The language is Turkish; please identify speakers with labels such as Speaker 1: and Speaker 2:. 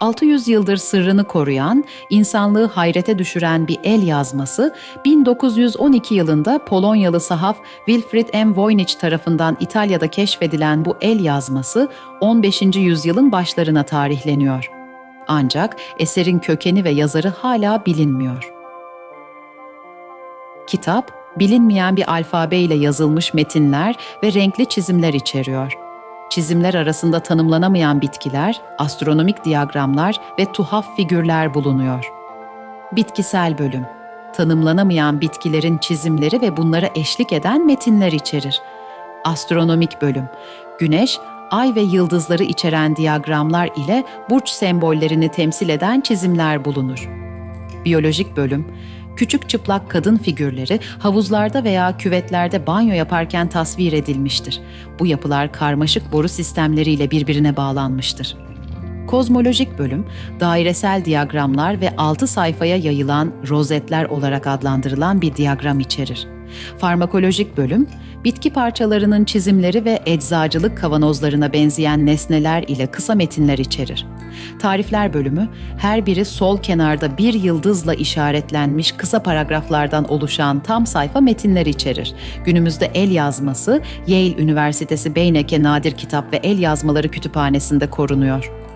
Speaker 1: 600 yıldır sırrını koruyan, insanlığı hayrete düşüren bir el yazması, 1912 yılında Polonyalı sahaf Wilfrid M. Voynich tarafından İtalya'da keşfedilen bu el yazması 15. yüzyılın başlarına tarihleniyor. Ancak eserin kökeni ve yazarı hala bilinmiyor. Kitap, bilinmeyen bir alfabeyle yazılmış metinler ve renkli çizimler içeriyor. Çizimler arasında tanımlanamayan bitkiler, astronomik diyagramlar ve tuhaf figürler bulunuyor. Bitkisel bölüm, tanımlanamayan bitkilerin çizimleri ve bunlara eşlik eden metinler içerir. Astronomik bölüm, güneş, ay ve yıldızları içeren diyagramlar ile burç sembollerini temsil eden çizimler bulunur. Biyolojik bölüm, küçük çıplak kadın figürleri havuzlarda veya küvetlerde banyo yaparken tasvir edilmiştir. Bu yapılar karmaşık boru sistemleriyle birbirine bağlanmıştır. Kozmolojik bölüm, dairesel diyagramlar ve 6 sayfaya yayılan rozetler olarak adlandırılan bir diyagram içerir. Farmakolojik bölüm, bitki parçalarının çizimleri ve eczacılık kavanozlarına benzeyen nesneler ile kısa metinler içerir. Tarifler bölümü, her biri sol kenarda bir yıldızla işaretlenmiş kısa paragraflardan oluşan tam sayfa metinler içerir. Günümüzde el yazması, Yale Üniversitesi Beinecke Nadir Kitap ve El Yazmaları Kütüphanesi'nde korunuyor.